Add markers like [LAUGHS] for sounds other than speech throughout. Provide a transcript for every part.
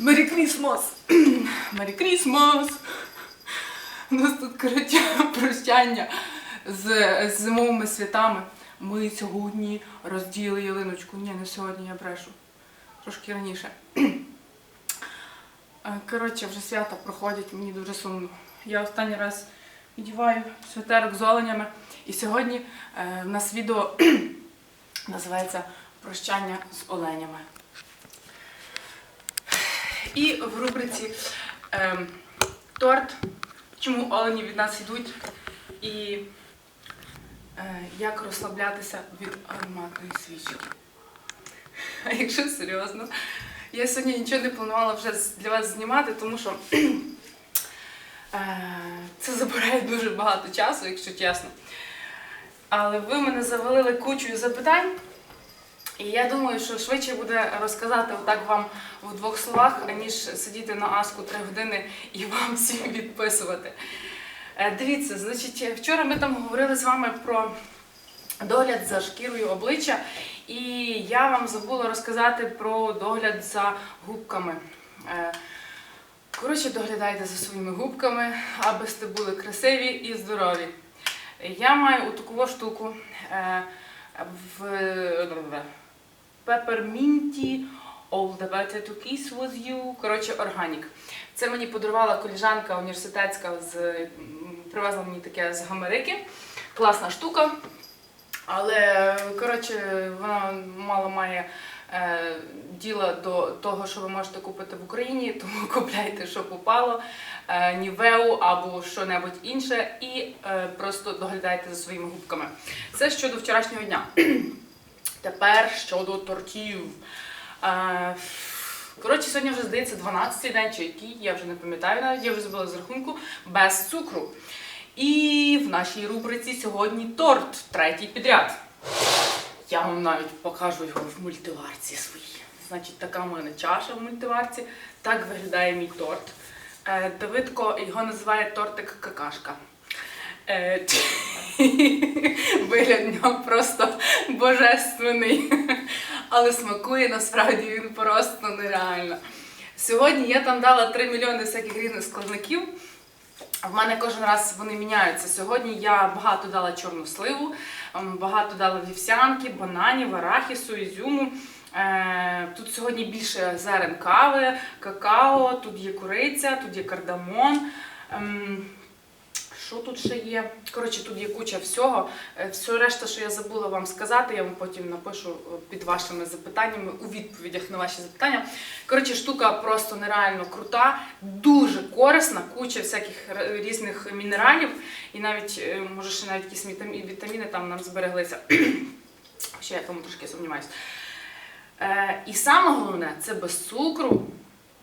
Мері Крісмас! Мері Крісмас! У нас тут, коротше, [LAUGHS] прощання з, зимовими святами. Ми сьогодні розділи ялиночку. Ні, не сьогодні, я брешу. Трошки раніше. [CLEARS THROAT] Е, Коротше, вже свята проходять, мені дуже сумно. Я останній раз відіваю святерок з оленями. І сьогодні е, в нас відео [CLEARS THROAT] називається Прощання з оленями. І в рубриці ем, торт, чому олені від нас йдуть, і е, як розслаблятися від ароматної свічки. А якщо серйозно, я сьогодні нічого не планувала вже для вас знімати, тому що [CLEARS THROAT] е, це забирає дуже багато часу, якщо чесно. Але ви мене завалили кучою запитань. І я думаю, що швидше буде розказати отак вам в двох словах, аніж сидіти на аску три години і вам всім відписувати. Е, Дивіться, значить, вчора ми там говорили з вами про догляд за шкірою обличчя, і я вам забула розказати про догляд за губками. Е, Коротше, доглядайте за своїми губками, аби сте були красиві і здорові. Я маю таку штуку е, в Pepperminty All the better to kiss with you. Коротше, органік. Це мені подарувала коліжанка університетська з привезла мені таке з Америки. Класна штука. Але коротше, вона мало має е, діла до того, що ви можете купити в Україні, [LAUGHS] тому купляйте, що попало, е, нівеу або що-небудь інше, і е, просто доглядайте за своїми губками. Це щодо вчорашнього дня. [CLEARS THROAT] Тепер щодо тортів. Е, Коротше, сьогодні вже здається 12-й день, чи який, я вже не пам'ятаю навіть, я вже забула з рахунку, без цукру. І в нашій рубриці сьогодні торт, третій підряд. Я вам навіть покажу його в мультиварці своїй. Значить, така в мене чаша в мультиварці. Так виглядає мій торт. Е, Давидко його називає тортик какашка. Е, [LAUGHS] Вигляд в нього просто божественний. Але смакує насправді він просто нереально. Сьогодні я там дала 3 мільйони всяких різних складників. В мене кожен раз вони міняються. Сьогодні я багато дала чорну сливу, ем, багато дала вівсянки, бананів, арахісу, ізюму. Е, Тут сьогодні більше зерен кави, какао, тут є куриця, тут є кардамон. Що тут ще є? Коротше, тут є куча всього. Е, Все решта, що я забула вам сказати, я вам потім напишу е, під вашими запитаннями у відповідях на ваші запитання. Коротше, штука просто нереально крута, дуже корисна, куча всяких різних мінералів, і навіть е, може ще навіть якісь вітаміни там нам збереглися. [COUGHS] Ще я тому трошки сумніваюся. Е, і саме головне, це без цукру,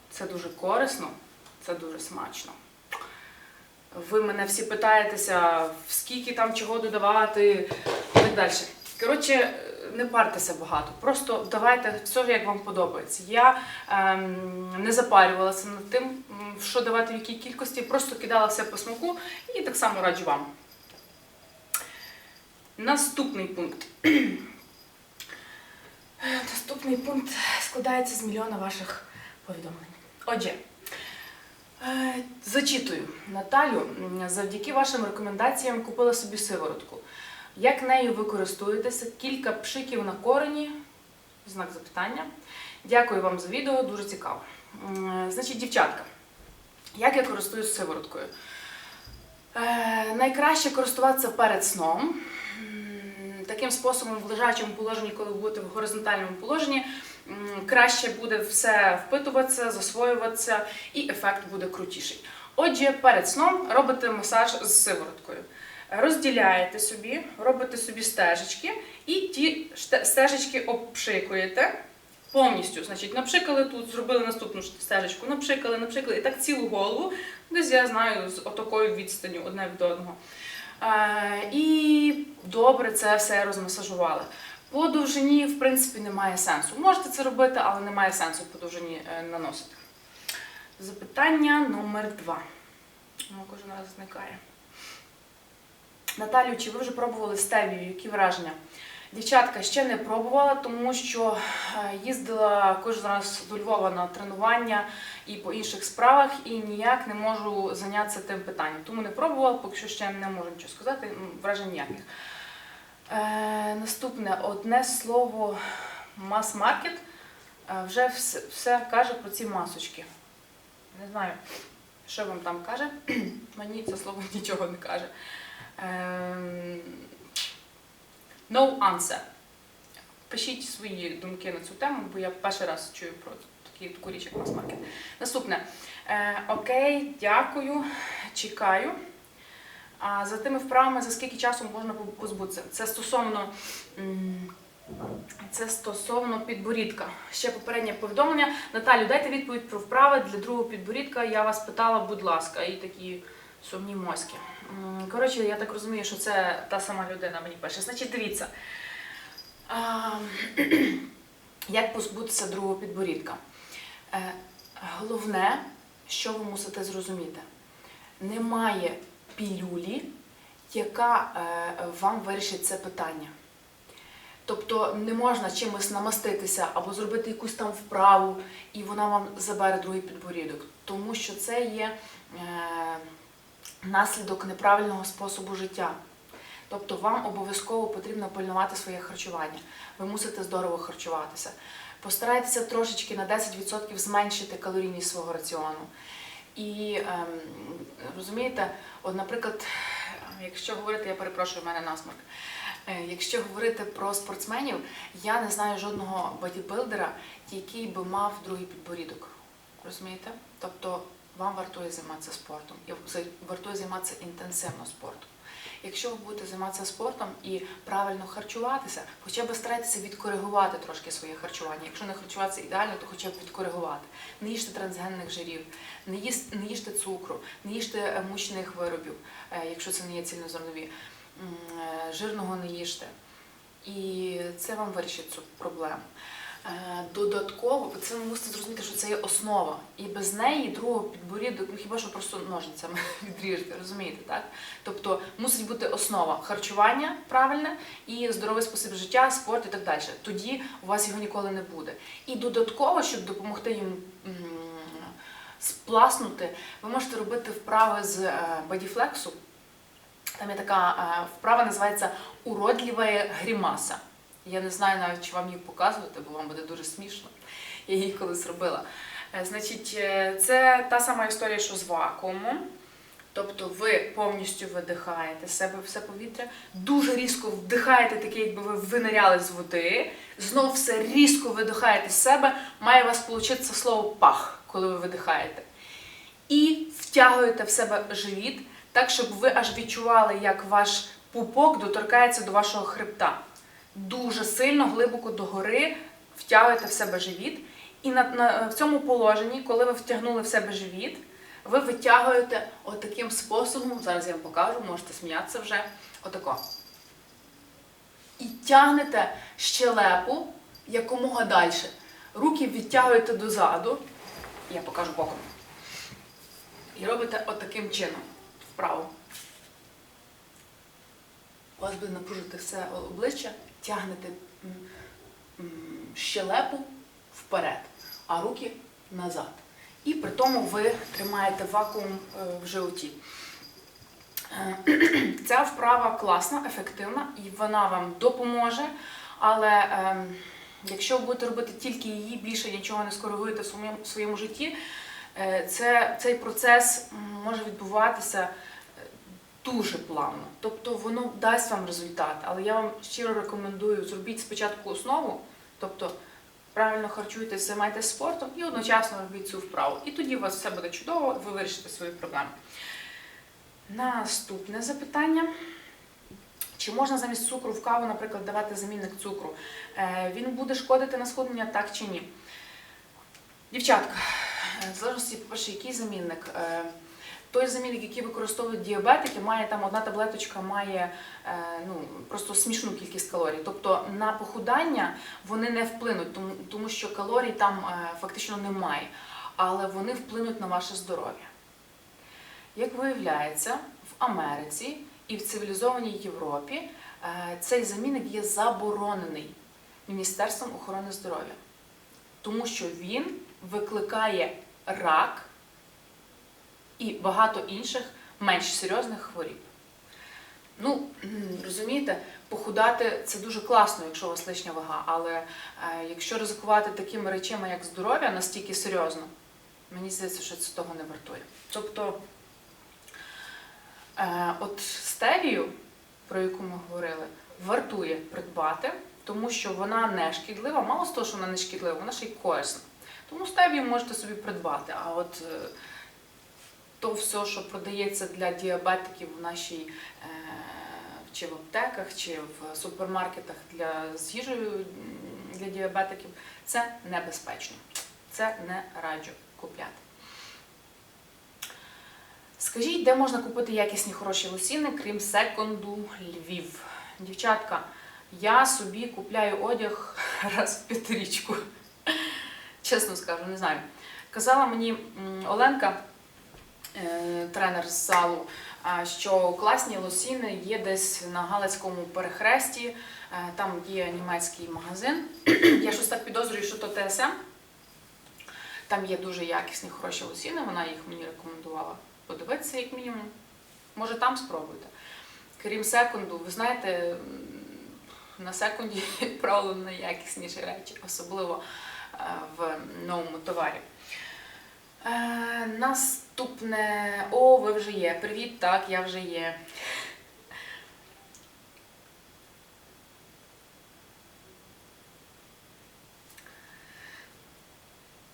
це дуже корисно, це дуже смачно. Ви мене всі питаєтеся, скільки там чого додавати і так далі. Коротше, не партеся багато. Просто давайте все, як вам подобається. Я ем, не запарювалася над тим, що давати в якій кількості, просто кидала все по смаку і так само раджу вам. Наступний пункт. [CLEARS THROAT] Наступний пункт складається з мільйона ваших повідомлень. Отже, зачитую. Наталю, завдяки вашим рекомендаціям купила собі сиворотку. Як нею ви користуєтеся? Кілька пшиків на корені. Знак запитання. Дякую вам за відео, дуже цікаво. Значить, дівчатка, як я користуюсь сивороткою? Е, найкраще користуватися перед сном. Таким способом в лежачому положенні, коли будете в горизонтальному положенні, краще буде все впитуватися, засвоюватися і ефект буде крутіший. Отже, перед сном робите масаж з сивороткою. Розділяєте собі, робите собі стежечки і ті стежечки обпшикуєте повністю. Значить, напшикали тут, зробили наступну стежечку, напшикали, напшикали, і так цілу голову, десь я знаю, з отакою відстанню одне від одного. Е, і добре це все розмасажували. По довжині, в принципі, немає сенсу. Можете це робити, але немає сенсу по довжині е, наносити. Запитання номер два. Воно кожен раз зникає. Наталю, чи ви вже пробували стевію? Які враження? Дівчатка ще не пробувала, тому що е, їздила кожен раз до Львова на тренування і по інших справах, і ніяк не можу зайнятися тим питанням. Тому не пробувала, поки що ще не можу нічого сказати, вражень ніяких. Е, наступне одне слово мас-маркет е, вже все, все каже про ці масочки. Не знаю, що вам там каже. [CLEARS THROAT] Мені це слово [LAUGHS] нічого не каже. Ем, No answer. Пишіть свої думки на цю тему, бо я перший раз чую про такі, таку річ, як мас-маркет. Наступне. Е, окей, дякую, чекаю. А за тими вправами, за скільки часу можна позбутися? Це стосовно. Це стосовно підборідка. Ще попереднє повідомлення. Наталю, дайте відповідь про вправи для другого підборідка. Я вас питала, будь ласка, і такі сумні моськи. Коротше, я так розумію, що це та сама людина мені пише. Значить, дивіться. [CLEARS THROAT] Як позбутися другого підборідка? Е, Головне, що ви мусите зрозуміти, немає пілюлі, яка е, вам вирішить це питання. Тобто не можна чимось намаститися або зробити якусь там вправу, і вона вам забере другий підборідок. Тому що це є е, наслідок неправильного способу життя. Тобто вам обов'язково потрібно пильнувати своє харчування. Ви мусите здорово харчуватися. Постарайтеся трошечки на 10% зменшити калорійність свого раціону. І ем, розумієте, от, наприклад, якщо говорити, я перепрошую, в мене насморк. Е, Якщо говорити про спортсменів, я не знаю жодного бодібилдера, який би мав другий підборідок. Розумієте? Тобто вам вартує займатися спортом, і вартує займатися інтенсивно спортом. Якщо ви будете займатися спортом і правильно харчуватися, хоча б старайтеся відкоригувати трошки своє харчування. Якщо не харчуватися ідеально, то хоча б відкоригувати. Не їжте трансгенних жирів, не, їс- не їжте цукру, не їжте е, мучних виробів, е, якщо це не є цільнозернові. Е, Жирного не їжте. І це вам вирішить цю проблему. Е, Додатково, це ви мусите зрозуміти, що це є основа. І без неї другого підборідок, ну хіба що просто ножницями [LAUGHS] відріжете, розумієте, так? Тобто мусить бути основа харчування правильне і здоровий спосіб життя, спорт і так далі. Тоді у вас його ніколи не буде. І додатково, щоб допомогти їм спласнути, ви можете робити вправи з е, бодіфлексу. Там є така е, вправа, називається уродлива грімаса. Я не знаю навіть, чи вам її показувати, бо вам буде дуже смішно. Я її колись робила. Е, Значить, е, це та сама історія, що з вакуумом. Тобто ви повністю видихаєте себе все повітря, дуже різко вдихаєте, таке, якби ви виниряли з води, знов все різко видихаєте з себе, має у вас получитися слово пах, коли ви видихаєте. І втягуєте в себе живіт, так, щоб ви аж відчували, як ваш пупок доторкається до вашого хребта. Дуже сильно, глибоко догори втягуєте в себе живіт. І на, на, в цьому положенні, коли ви втягнули в себе живіт, ви витягуєте отаким способом, зараз я вам покажу, можете сміятися вже, отако. І тягнете щелепу якомога далі. Руки відтягуєте дозаду, я покажу боком. І робите отаким чином вправо. У вас буде напружити все обличчя, тягнете щелепу вперед, а руки назад. І при тому ви тримаєте вакуум е, в животі. Е, [CLEARS THROAT] Ця вправа класна, ефективна і вона вам допоможе, але ем, якщо ви будете робити тільки її, більше нічого не скоригуєте в своєму, житті, е, це, цей процес може відбуватися дуже плавно. Тобто воно дасть вам результат, але я вам щиро рекомендую зробіть спочатку основу, тобто правильно харчуйтесь, займайтесь спортом і одночасно робіть цю вправу. І тоді у вас все буде чудово, ви вирішите свої проблеми. Наступне запитання. Чи можна замість цукру в каву, наприклад, давати замінник цукру? Е, Він буде шкодити на схуднення, так чи ні? Дівчатка, е, в залежності, по-перше, який замінник. Той замінник, який використовують діабетики, має там одна таблеточка має е, ну, просто смішну кількість калорій. Тобто на похудання вони не вплинуть, тому, тому що калорій там е, фактично немає, але вони вплинуть на ваше здоров'я. Як виявляється, в Америці і в цивілізованій Європі Е, Цей замінник є заборонений Міністерством охорони здоров'я, тому що він викликає рак і багато інших менш серйозних хворіб. Ну, розумієте, похудати це дуже класно, якщо у вас лишня вага, але е, якщо ризикувати такими речами, як здоров'я, настільки серйозно, мені здається, що це того не вартує. Тобто, е, от стевію, про яку ми говорили, вартує придбати, тому що вона не шкідлива. Мало з того, що вона не шкідлива, вона ще й корисна. Тому стевію можете собі придбати. А от е, то все, що продається для діабетиків в нашій е, чи в аптеках, чи в супермаркетах для з їжею для діабетиків, це небезпечно. Це не раджу купляти. Скажіть, де можна купити якісні хороші лосіни, крім секонду Львів? Дівчатка, я собі купляю одяг [LAUGHS] раз в п'ятирічку. Чесно скажу, не знаю. Казала мені Оленка, тренер з залу, що класні лосіни є десь на Галицькому перехресті. Е, Там є німецький магазин. [CLEARS THROAT] Я щось так підозрюю, що то ТСМ. Там є дуже якісні, хороші лосіни. Вона їх мені рекомендувала подивитися, як мінімум. Може, там спробуйте. Крім секунду, ви знаєте, на секунді, [LAUGHS] правило, найякісніші речі, особливо е, в новому товарі. Е, Наступне. О, ви вже є. Привіт, так, я вже є.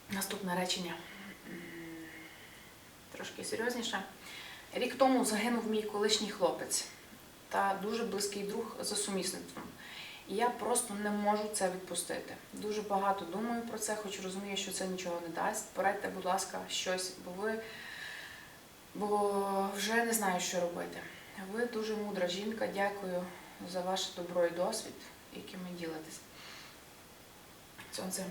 Наступне речення. Трошки серйозніше. Рік тому загинув мій колишній хлопець та дуже близький друг за сумісництвом. І я просто не можу це відпустити. Дуже багато думаю про це, хоч розумію, що це нічого не дасть. Порадьте, будь ласка, щось, бо ви бо вже не знаю, що робити. Ви дуже мудра жінка. Дякую за ваше добро і досвід, яким ви ділитесь. Сонце,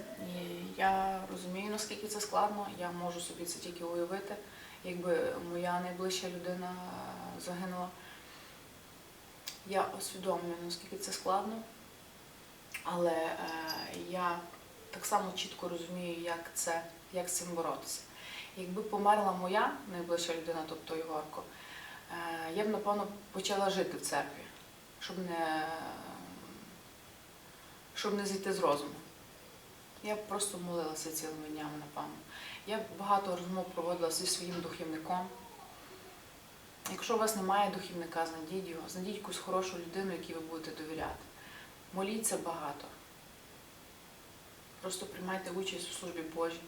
я розумію, наскільки це складно. Я можу собі це тільки уявити, якби моя найближча людина загинула. Я усвідомлюю, наскільки це складно, але е, я так само чітко розумію, як, це, як з цим боротися. Якби померла моя найближча людина, тобто Ігорко, е, я б, напевно, почала жити в церкві, щоб не, щоб не зійти з розуму. Я б просто молилася цілими днями, напевно. Я б багато розмов проводила зі своїм духівником. Якщо у вас немає духівника, знайдіть його, знайдіть якусь хорошу людину, якій ви будете довіряти. Моліться багато. Просто приймайте участь у службі Божій.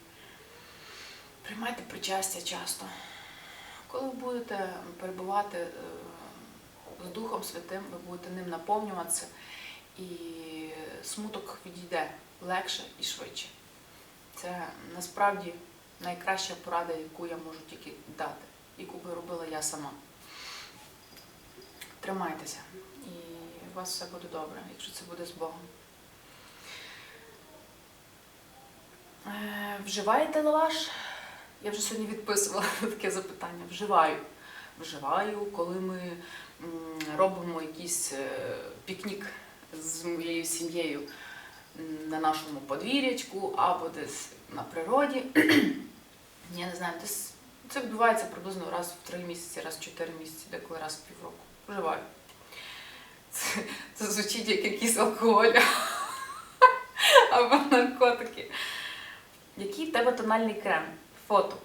Приймайте причастя часто. Коли ви будете перебувати е, з Духом Святим, ви будете ним наповнюватися, і смуток відійде легше і швидше. Це насправді найкраща порада, яку я можу тільки дати, яку би робила я сама. Тримайтеся, і у вас все буде добре, якщо це буде з Богом. Е, Вживаєте лаваш? Я вже сьогодні відписувала [LAUGHS] таке запитання. Вживаю. Вживаю, коли ми робимо якийсь е, пікнік з моєю сім'єю на нашому подвір'ячку або десь на природі. [CLEARS THROAT] Я не знаю, десь це відбувається приблизно раз в три місяці, раз в чотири місяці, деколи раз в півроку. Вживаю. Це, це звучить як якийсь алкоголь [LAUGHS] або наркотики. Який в тебе тональний крем? Фото.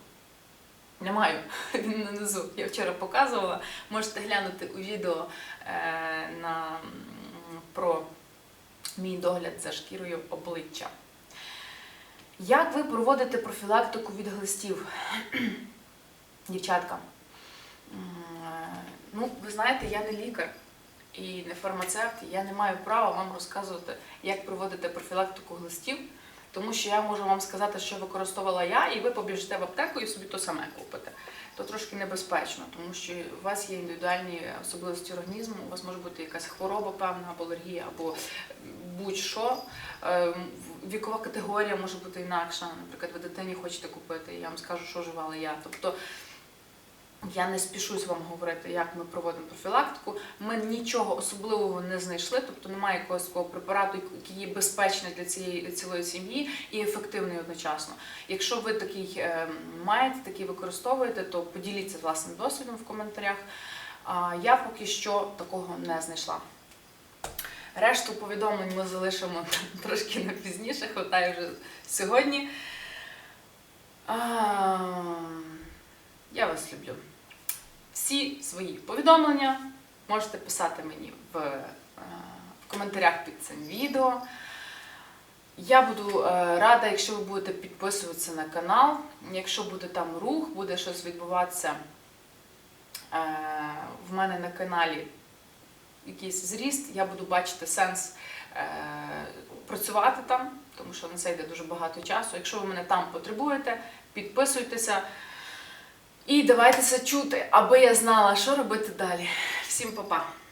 [LAUGHS] Не маю. Він нанизу. Я вчора показувала. Можете глянути у відео е, на, про мій догляд за шкірою обличчя. Як ви проводите профілактику від глистів? [CLEARS THROAT] Дівчатка. Ну, ви знаєте, я не лікар і не фармацевт, я не маю права вам розказувати, як проводити профілактику глистів, тому що я можу вам сказати, що використовувала я, і ви побіжите в аптеку і собі то саме купите. То трошки небезпечно, тому що у вас є індивідуальні особливості організму, у вас може бути якась хвороба певна, або алергія, або будь-що. Е, Вікова категорія може бути інакша. Наприклад, ви дитині хочете купити, і я вам скажу, що вживала я. Тобто Я не спішусь вам говорити, як ми проводимо профілактику. Ми нічого особливого не знайшли, тобто немає якогось такого препарату, який є безпечний для цієї цілої сім'ї і ефективний одночасно. Якщо ви такий е, маєте, такий використовуєте, то поділіться власним досвідом в коментарях. А я поки що такого не знайшла. Решту повідомлень ми залишимо [LAUGHS] трошки на пізніше, хватає вже сьогодні. А, я вас люблю. Всі свої повідомлення можете писати мені в, е, в коментарях під цим відео. Я буду е, рада, якщо ви будете підписуватися на канал. Якщо буде там рух, буде щось відбуватися е, в мене на каналі якийсь зріст, я буду бачити сенс працювати там, тому що на це йде дуже багато часу. Якщо ви мене там потребуєте, підписуйтеся і давайте це чути, аби я знала, що робити далі. Всім па-па!